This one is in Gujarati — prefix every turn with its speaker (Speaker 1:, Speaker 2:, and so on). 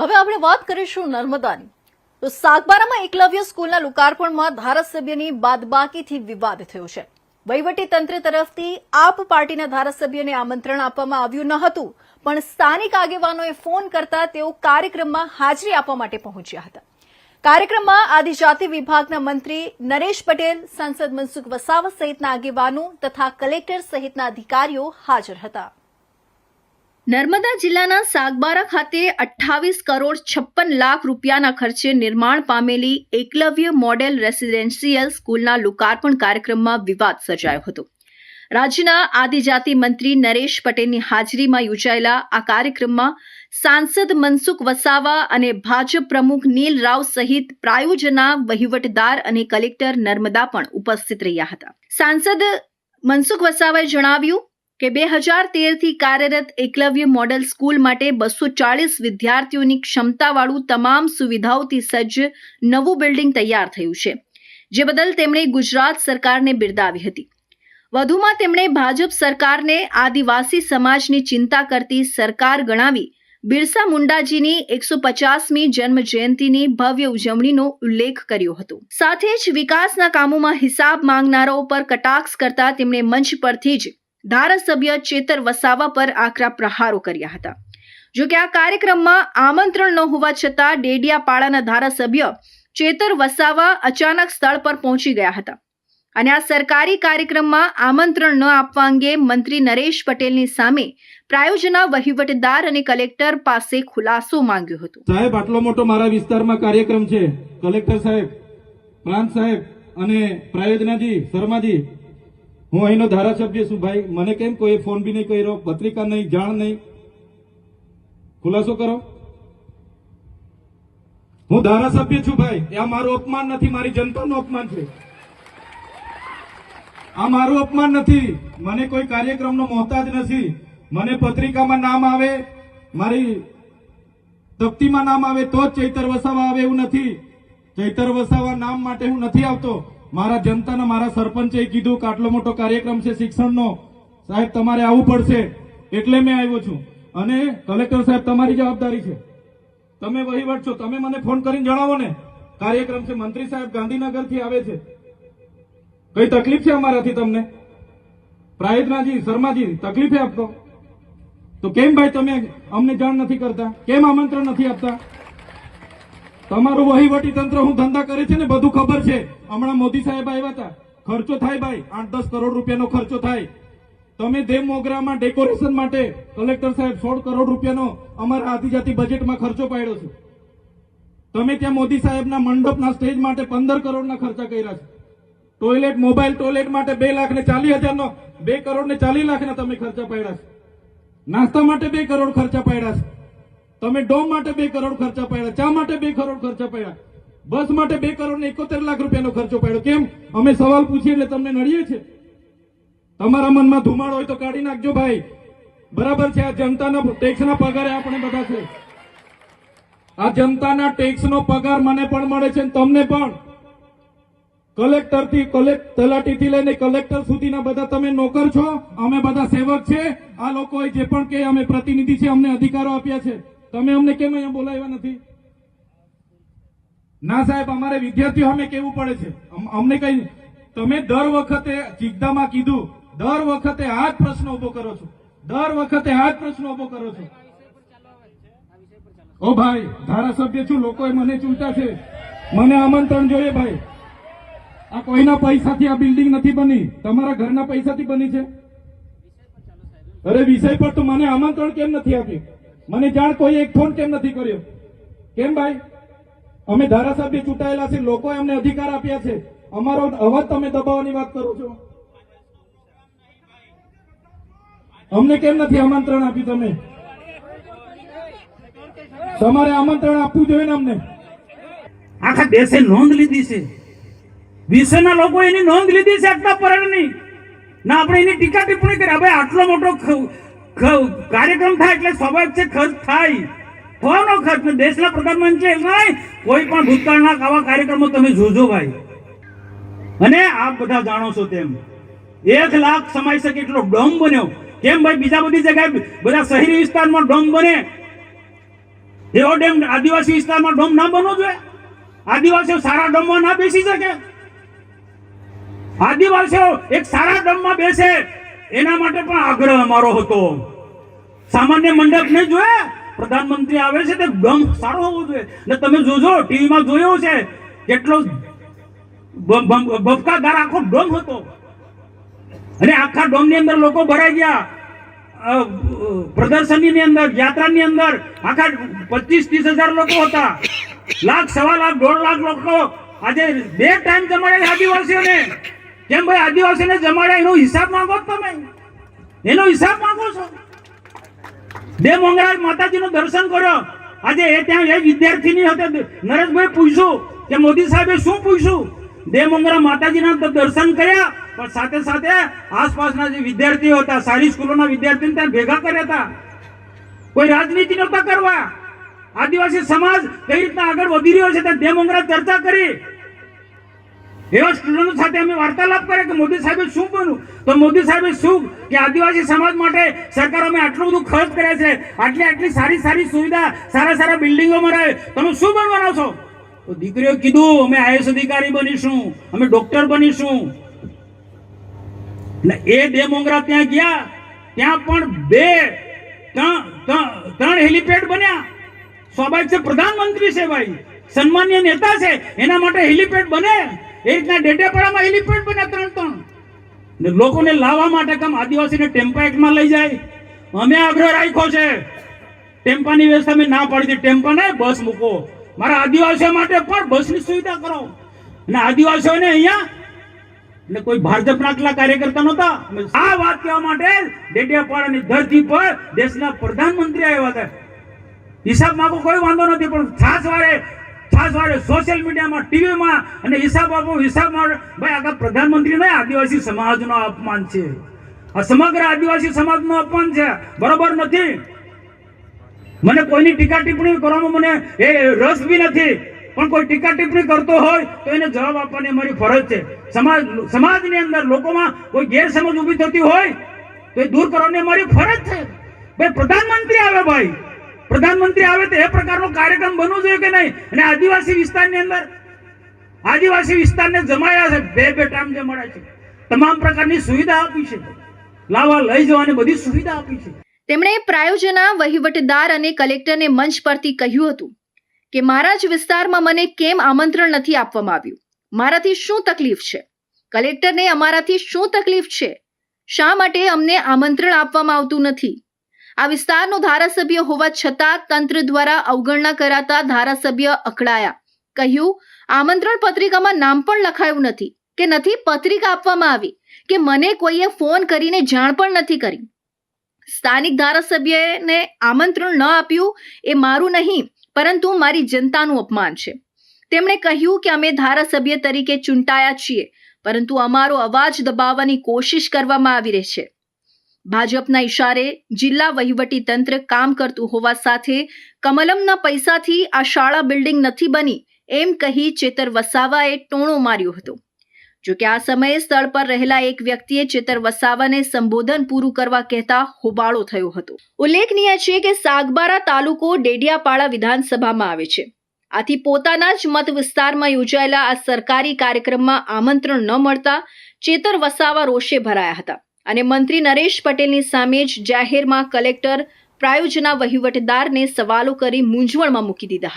Speaker 1: હવે આપણે વાત કરીશું નર્મદાની. તો સાગબારામાં એકલવ્ય સ્કૂલના લોકાર્પણમાં ધારાસભ્યની બાદબાકીથી વિવાદ થયો છે. વહીવટી તંત્ર તરફથી આપ પાર્ટીના ધારાસભ્યને આમંત્રણ આપવામાં આવ્યું ન હતું, પણ સ્થાનિક આગેવાનોએ ફોન કરતા તેઓ કાર્યક્રમમાં હાજરી આપવા માટે પહોંચ્યા હતા. કાર્યક્રમમાં આદિજાતિ વિભાગના મંત્રી નરેશ પટેલ, સાંસદ મનસુખ વસાવા સહિતના આગેવાનો તથા કલેક્ટર સહિતના અધિકારીઓ હાજર હતા. નર્મદા જિલ્લાના સાગબારા ખાતે અઠ્ઠાવીસ કરોડ છપ્પન લાખ રૂપિયાના ખર્ચે નિર્માણ પામેલી એકલવ્ય મોડેલ રેસિડેન્શિયલ સ્કૂલના લોકાર્પણ કાર્યક્રમમાં વિવાદ સર્જાયો હતો. રાજ્યના આદિજાતિ મંત્રી નરેશ પટેલની હાજરીમાં યોજાયેલા આ કાર્યક્રમમાં સાંસદ મનસુખ વસાવા અને ભાજપ પ્રમુખ નીલ રાવ સહિત પ્રાયોજના વહીવટદાર અને કલેક્ટર નર્મદા પણ ઉપસ્થિત રહ્યા હતા. સાંસદ મનસુખ વસાવાએ જણાવ્યું કે બે હજાર તેરથી કાર્યરત એકલવ્ય મોડેલ સ્કૂલ માટે બસો ચાળીસ વિદ્યાર્થીઓની ક્ષમતાવાળું તમામ સુવિધાઓથી સજ્જ નવું બિલ્ડિંગ તૈયાર થયું છે, જે બદલ તેમણે ગુજરાત સરકારને બિરદાવી હતી. વધુમાં તેમણે ભાજપ સરકારને આદિવાસી સમાજની ચિંતા કરતી સરકાર ગણાવી બિરસા મુંડાજીની એકસો પચાસમી જન્મ જયંતિની ભવ્ય ઉજવણીનો ઉલ્લેખ કર્યો હતો. સાથે જ વિકાસના કામોમાં હિસાબ માંગનારાઓ પર કટાક્ષ કરતા તેમણે મંચ પરથી જ ધારાસભ્ય ચેતર વસાવા પર આકરા પ્રહારો કર્યા હતા. જો કે આ કાર્યક્રમમાં આમંત્રણ ન હોવા છતાં ડેડિયાપાડાના ધારાસભ્ય ચેતર વસાવા અચાનક સ્થળ પર પહોંચી ગયા હતા. અને આ સરકારી કાર્યક્રમમાં આમંત્રણ ન આપવા અંગે મંત્રી નરેશ પટેલની સામે પ્રાયોજના વહીવટદાર અને કલેક્ટર પાસે ખુલાસો માંગ્યો હતો.
Speaker 2: સાહેબ, આટલો મોટો મારા વિસ્તારમાં કાર્યક્રમ છે. કલેક્ટર સાહેબ, પ્રાંત સાહેબ અને પ્રાયોજનાજી, શર્માજી હું અહીંનો ધારાસભ્ય છું ભાઈ. મને કેમ કોઈ ફોન બી નહીં કર્યો, પત્રિકા નહીં, જાણ નહીં? ખુલાસો કરો. હું ધારાસભ્ય છું ભાઈ. આ મારું અપમાન નથી, મારી જનતાનું અપમાન છે. આ મારું અપમાન નથી. મને કોઈ કાર્યક્રમનો મોહતાજ નથી. મને પત્રિકામાં નામ આવે, મારી તપ્તીમાં નામ આવે, તો જ ચૈતર વસાવા આવે એવું નથી. ચૈતર વસાવા નામ માટે હું નથી આવતો. મારા જનતાના મારા સરપંચે કીધું કે આટલો મોટો કાર્યક્રમ છે શિક્ષણનો. સાહેબ, તમારે આવવું પડશે. એટલે મેં આવ્યો છું. અને કલેક્ટર સાહેબ, તમારી જવાબદારી છે. તમે વહીવટ છો. તમે મને ફોન કરીને જણાવો ને. કાર્યક્રમ છે. મંત્રી સાહેબ ગાંધીનગરથી આવે છે. કઈ તકલીફ છે અમારાથી તમને? પ્રાયોજનાજી શર્માજી, તકલીફ આપતો તો કેમ ભાઈ, તમે અમને જાણ નથી કરતા? કેમ આમંત્રણ નથી આપતા? તમારું વહીવટી તંત્ર હું ધંધા કરે છે ને બધું ખબર છે. હમણાં મોદી સાહેબ આવ્યા હતા. ખર્ચો થાય ભાઈ આઠ દસ કરોડ રૂપિયાનો ખર્ચો થાય. તમે દેવ મોગરામાં ડેકોરેશન માટે કલેક્ટર સાહેબ સોળ કરોડ રૂપિયાનો અમારા આદિજાતિ બજેટમાં ખર્ચો પાડ્યો છે. તમે ત્યાં મોદી સાહેબના મંડપના સ્ટેજ માટે પંદર કરોડના ખર્ચા કર્યા છે. ટોયલેટ મોબાઈલ ટોયલેટ માટે બે લાખ ને ચાલીસ હજારનો, બે કરોડ ને ચાલીસ લાખના તમે ખર્ચા પાડ્યા છે. નાસ્તા માટે બે કરોડ ખર્ચા પાડ્યા છે. તમે ડોમ માટે બે કરોડ ખર્ચા પડ્યા, ચા માટે બે કરોડ ખર્ચા પડ્યા, બસ માટે બે કરોડ એકોતેર લાખ રૂપિયાનો ખર્ચો પડ્યો. કેમ? અમે સવાલ પૂછીએ એટલે તમને નડીએ છે તમારા મનમાં ધુમાડો હોય તો કાઢી નાખજો ભાઈ. બરાબર છે, આ જનતાના ટેક્સના પગારે આપણે બધા છે. આ જનતાના ટેક્સનો પગાર મને પણ મળે છે તમને પણ. કલેક્ટરથી કલેક્ટ તલાટીથી લઈને કલેક્ટર સુધીના બધા તમે નોકર છો, અમે બધા સેવક છે. આ લોકોએ જે પણ કે અમે પ્રતિનિધિ છે અમને અધિકારો આપ્યા છે. તમે અમને કેમ અહીંયા બોલાવ્યા નથી? ના સાહેબ, અમારે વિદ્યાર્થીઓ અમે કેવું પડે છે? અમ- અમને કઈ તમે દર વખતે ચિકદામાં કીધું, દર વખતે આ જ પ્રશ્ન ઊભો કરો છો. દર વખતે આ જ પ્રશ્ન ઊભો કરો છો. ઓ ભાઈ, ધારાસભ્ય છું, લોકોએ મને ચૂંટા છે. મને આમંત્રણ જોઈએ ભાઈ. આ કોઈના પૈસાથી આ બિલ્ડિંગ નથી બની? તમારા ઘરના પૈસાથી બની છે? અરે, વિષય પર તો મને આમંત્રણ કેમ નથી આપ્યું? મને જાણ કોઈ એક ફોન કેમ નથી કર્યો? કેમ ભાઈ? અમે ધારાસભ્ય ચૂંટાયેલા છે, લોકોએ અમને અધિકાર આપ્યા છે. અમારો અવાજ તમે દબાવવાની વાત કરો છો. અમને કેમ નથી આમંત્રણ આપ્યું તમે? તમારે આમંત્રણ આપવું જોઈએ ને અમને.
Speaker 3: આખા દેશે નોંધ લીધી છે. વિશ્વના લોકો એની નોંધ લીધી છે, આટલા પર્ણની ના, આપણે એની ટીકા ટિપ્પણી કરી. આટલો મોટો કાર્યક્રમ થાય એટલે સ્વાભાવિક છે ખર્ચ થાય. થવાનો ખર્ચ દેશના પ્રધાનમંત્રી એમ કોઈ પણ ભૂતકાળના આવા કાર્યક્રમો તમે જોજો ભાઈ. અને આપ બધા જાણો છો તેમ, એક લાખ સમાઈ શકે એટલો ડોમ બન્યો. કેમ ભાઈ, બીજા બધી જગ્યાએ બધા શહેરી વિસ્તારમાં ડોમ બને. એવો ડેમ આદિવાસી વિસ્તારમાં ડોમ ના બનવો જોઈએ. આદિવાસીઓ સારા ડોમમાં ના બેસી શકે. આદિવાસીઓ એક સારા ડોમમાં બેસે. એના માટે પણ આગ્રહ અમારો હતો. સામાન્ય મંડપ નહીં જોઈએ પ્રધાનમંત્રી આવે છે તે ગમ સારો હોવો જોઈએ. ને તમે જોજો, ટીવીમાં જોયો છે કેટલો બ- બ- આખો ડોમ હતો. અને આખા ડોમની અંદર લોકો ભરાઈ ગયા. પ્રદર્શનની અંદર, યાત્રાની અંદર આખા પચીસ ત્રીસ હજાર લોકો હતા. લાખ, સવા લાખ, દોઢ લાખ લોકો. આજે બે ટાઈમ જમાડ્યા આદિવાસીઓને કેમ ભાઈ આદિવાસીને જમાડ્યા, એનો હિસાબ માંગો તમે. એનો હિસાબ માંગો છો. બે મોંગરાજ માતાજીનું દર્શન કર્યો. આજે એ ત્યાં એ વિદ્યાર્થીની હતી નરેશભાઈ પૂછ્યું કે મોદી સાહેબે શું પૂછ્યું? બે મોંગરા માતાજીના દર્શન કર્યા, પણ સાથે સાથે આસપાસના જે વિદ્યાર્થીઓ હતા, સારી સ્કૂલોના વિદ્યાર્થીઓને ત્યાં ભેગા કર્યા હતા. કોઈ રાજનીતિ નહોતા કરવા. આદિવાસી સમાજ કઈ રીતના આગળ વધી રહ્યો છે ત્યાં બે મોંગરા ચર્ચા કરી. એવા સ્ટુડન્ટો સાથે અમે વાર્તાલાપ કરે કે મોદી સાહેબે શું બન્યું તો મોદી સાહેબે શું કે આદિવાસી સમાજ માટે સરકાર અમે આટલું બધું ખર્ચ કર્યા છે, આટલી આટલી સારી સારી સુવિધા, સારા સારા બિલ્ડિંગો બનાવે. તમે શું બનવાના છો? તો દીકરીઓ કીધું, અમે આઈએસ અધિકારી બનીશું, અમે ડોક્ટર બનીશું. ને એ બે મોંગરા ત્યાં ગયા, ત્યાં પણ બે ત્રણ હેલિપેડ બન્યા. સ્વાભાવિક છે, પ્રધાનમંત્રી છે ભાઈ, સન્માનીય નેતા છે, એના માટે હેલિપેડ બને. એ રીતના ડેડેપાડામાં એલિફન્ટ બન્યા ત્રણ ત્રણ. ને લોકોને લાવવા માટે કામ આદિવાસીને ટેમ્પા એક્ટમાં લઈ જાય. અમે આગ્રહ રાખ્યો છે. ટેમ્પાની વ્યવસ્થા મેં ના પાડી ટેમ્પા ને બસ મૂકો. મારા આદિવાસીઓ માટે પણ બસની સુવિધા કરો. અને આદિવાસીઓને અહીંયા ને કોઈ ભાજપના કેટલા કાર્યકર્તા નહોતા. આ વાત કહેવા માટે ડેડિયાપાડાની ધરતી પર દેશના પ્રધાનમંત્રી આવ્યા હતા. હિસાબ માંગો કોઈ વાંધો નથી, પણ ખાસ વાળે છાસ વાળે સોશિયલ મીડિયામાં ટીવીમાં અને હિસાબ આપો, હિસાબમાં ભાઈ પ્રધાનમંત્રી નહીં, આદિવાસી સમાજનો અપમાન છે. આ સમગ્ર આદિવાસી સમાજનો અપમાન છે. બરોબર નથી. મને કોઈની ટીકા ટિપ્પણી કરવામાં મને એ રસ બી નથી. પણ કોઈ ટીકા ટિપ્પણી કરતો હોય, તો એને જવાબ આપવાની અમારી ફરજ છે. સમાજ, સમાજની અંદર લોકોમાં કોઈ ગેરસમજ ઊભી થતી હોય, તો એ દૂર કરવાની અમારી ફરજ છે. ભાઈ, પ્રધાનમંત્રી આવે ભાઈ. પ્રધાનમંત્રી આવે તો એ પ્રકારનો કાર્યક્રમ બનવો જોઈએ કે નહીં? અને આદિવાસી વિસ્તારની અંદર, આદિવાસી વિસ્તારને જમાયા છે, બે બે ટાઈમ જમાડ્યા છે. તમામ પ્રકારની સુવિધા આપી છે. લાવા લઈ જવાની બધી સુવિધા આપી છે.
Speaker 1: તેમણે પ્રાયોજના, વહીવટદાર અને કલેક્ટરને મંચ પરથી કહ્યું હતું કે, મારા જ વિસ્તારમાં મને કેમ આમંત્રણ નથી આપવામાં આવ્યું? મારાથી શું તકલીફ છે? કલેક્ટરને અમારાથી શું તકલીફ છે? શા માટે અમને આમંત્રણ આપવામાં આવતું નથી? આ વિસ્તારનો ધારાસભ્ય હોવા છતાં તંત્ર દ્વારા અવગણના કરાતા ધારાસભ્ય અકળાયા. કહ્યું, આમંત્રણ પત્રિકામાં નામ પણ લખાયું નથી, કે નથી પત્રિકા આપવામાં આવી, કે મને કોઈએ ફોન કરીને જાણ પણ નથી કરી. સ્થાનિક ધારાસભ્યને આમંત્રણ ન આપ્યું એ મારું નહીં, પરંતુ મારી જનતાનું અપમાન છે. તેમણે કહ્યું કે અમે ધારાસભ્ય તરીકે ચૂંટાયા છીએ, પરંતુ અમારો અવાજ દબાવવાની કોશિશ કરવામાં આવી રહી છે. ભાજપના ઇશારે જિલ્લા વહીવટી તંત્ર કામ કરતું હોવા સાથે કમલમના પૈસાથી આ શાળા બિલ્ડિંગ નથી બની એમ કહી ચેતર વસાવાએ ટોણો માર્યો હતો. જોકે આ સમયે સ્થળ પર રહેલા એક વ્યક્તિએ ચેતર વસાવાને સંબોધન પૂરું કરવા કહેતા હોબાળો થયો હતો. ઉલ્લેખનીય છે કે સાગબારા તાલુકો ડેડિયાપાડા વિધાનસભામાં આવે છે. આથી પોતાના જ મત વિસ્તારમાં યોજાયેલા આ સરકારી કાર્યક્રમમાં આમંત્રણ ન મળતા ચેતર વસાવા રોષે ભરાયા હતા. અને મંત્રી નરેશ પટેલની સામે જ જાહેરમાં કલેક્ટર પ્રાયોજના વહીવટદારને સવાલો કરી મૂંઝવણમાં મૂકી દીધા